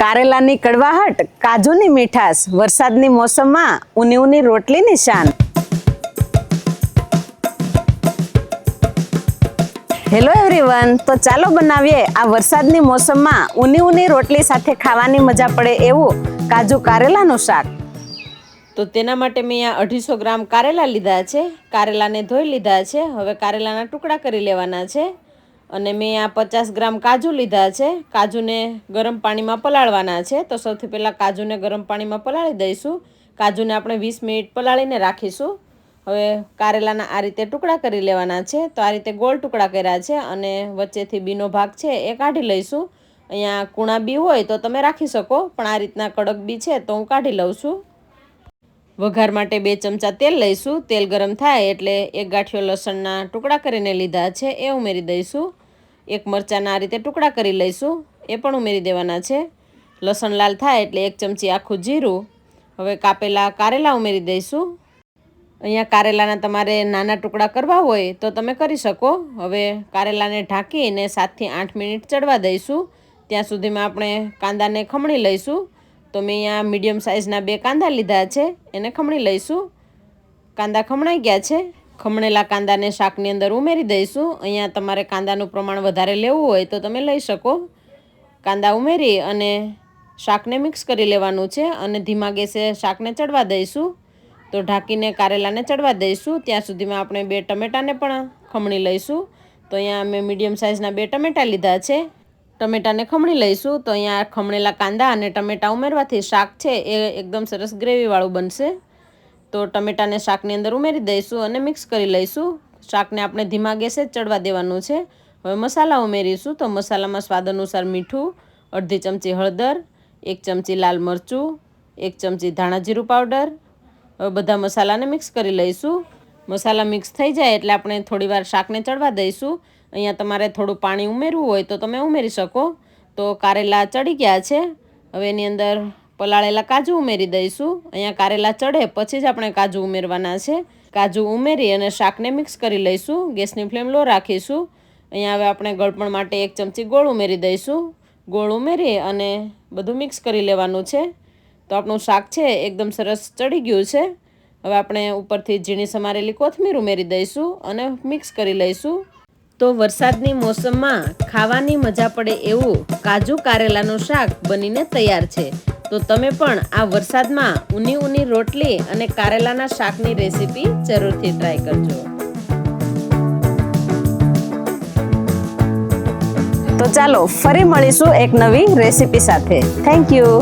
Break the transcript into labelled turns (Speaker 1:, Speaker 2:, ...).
Speaker 1: કારેલાની કડવાહટ, કાજુની મીઠાશ, વરસાદની મોસમમાં ઉની ઉની રોટલીની શાન હેલો એવરીવન તો ચાલો બનાવીએ આ વરસાદની મોસમમાં ઉની ઉની રોટલી સાથે ખાવાની મજા પડે એવું કાજુ કારેલાનું શાક.
Speaker 2: તો તેના માટે મેં અહીંયા અઢીસો ગ્રામ કારેલા લીધા છે. કારેલાને ધોઈ લીધા છે. હવે કારેલાના ટુકડા કરી લેવાના છે. અને મેં આ પચાસ ગ્રામ કાજુ લીધા છે. કાજુને ગરમ પાણીમાં પલાળવાના છે. તો સૌથી પહેલાં કાજુને ગરમ પાણીમાં પલાળી દઈશું. કાજુને આપણે વીસ મિનિટ પલાળીને રાખીશું. હવે કારેલાના આ રીતે ટુકડા કરી લેવાના છે. તો આ રીતે ગોળ ટુકડા કર્યા છે અને વચ્ચેથી બીનો ભાગ છે એ કાઢી લઈશું. અહીંયા કૂણા બી હોય તો તમે રાખી શકો, પણ આ રીતના કડક બી છે તો હું કાઢી લઉં છું. વઘાર માટે બે ચમચા તેલ લઈશું. તેલ ગરમ થાય એટલે એક ગાંઠિયો લસણના ટુકડા કરીને લીધા છે. એ ઉમેરી દઈશું. એક મરચાંના આ રીતે ટુકડા કરી લઈશું. એ પણ ઉમેરી દેવાના છે. લસણ લાલ થાય એટલે એક ચમચી આખું જીરું. હવે કાપેલા કારેલા ઉમેરી દઈશું. અહીંયા કારેલાના તમારે નાના ટુકડા કરવા હોય તો તમે કરી શકો. હવે કારેલાને ઢાંકીને સાતથી આઠ મિનિટ ચડવા દઈશું. ત્યાં સુધીમાં આપણે કાંદાને ખમણી લઈશું. તો મેં અહીંયા મીડિયમ સાઇઝના બે કાંદા લીધા છે. એને ખમણી લઈશું. કાંદા ખમણાઈ ગયા છે. ખમણેલા કાંદાને શાકની અંદર ઉમેરી દઈશું. અહીંયા તમારે કાંદાનું પ્રમાણ વધારે લેવું હોય તો તમે લઈ શકો. કાંદા ઉમેરી અને શાકને મિક્સ કરી લેવાનું છે અને ધીમા ગેસે શાકને ચડવા દઈશું. તો ઢાંકીને કારેલાને ચડવા દઈશું. ત્યાં સુધીમાં આપણે બે ટમેટાને પણ ખમણી લઈશું. તો અહીંયા અમે મીડિયમ સાઇઝના બે ટમેટા લીધા છે. ટમેટાને ખમણી લઈશું. તો અહીંયા ખમણેલા કાંદા અને ટમેટા ઉમેરવાથી શાક છે એ એકદમ સરસ ગ્રેવીવાળું બનશે. તો ટમેટાને શાકની અંદર ઉમેરી દઈશું અને મિક્સ કરી લઈશું. શાકને આપણે ધીમા ગેસે જ ચડવા દેવાનું છે. હવે મસાલા ઉમેરીશું. તો મસાલામાં સ્વાદ અનુસાર મીઠું, અડધી ચમચી હળદર, એક ચમચી લાલ મરચું, એક ચમચી ધાણા જીરું પાવડર. હવે બધા મસાલાને મિક્સ કરી લઈશું. મસાલા મિક્સ થઈ જાય એટલે આપણે થોડીવાર શાકને ચડવા દઈશું. અહીંયા તમારે થોડું પાણી ઉમેરવું હોય તો તમે ઉમેરી શકો. તો કારેલા ચડી ગયા છે. હવે એની અંદર પલાળેલા કાજુ ઉમેરી દઈશું. અહીંયા કારેલા ચડે પછી જ આપણે કાજુ ઉમેરવાના છે. કાજુ ઉમેરી અને શાકને મિક્સ કરી લઈશું. ગેસની ફ્લેમ લો રાખીશું. અહીંયા હવે આપણે ગળપણ માટે એક ચમચી ગોળ ઉમેરી દઈશું. ગોળ ઉમેરી અને બધું મિક્સ કરી લેવાનું છે. તો આપણું શાક છે, એકદમ સરસ ચડી ગયું છે. હવે આપણે ઉપરથી ઝીણી સમારેલી કોથમીર ઉમેરી દઈશું અને મિક્સ કરી લઈશું. તો વરસાદની મોસમમાં ખાવાની મજા પડે એવું કાજુ કારેલાનું શાક બનીને તૈયાર છે. તો તમે પણ આ વરસાદમાં ઊની ઊની રોટલી અને કારેલાના શાકની રેસીપી જરૂરથી ટ્રાય કરજો.
Speaker 1: તો ચાલો ફરી મળીશું એક નવી રેસીપી સાથે. Thank you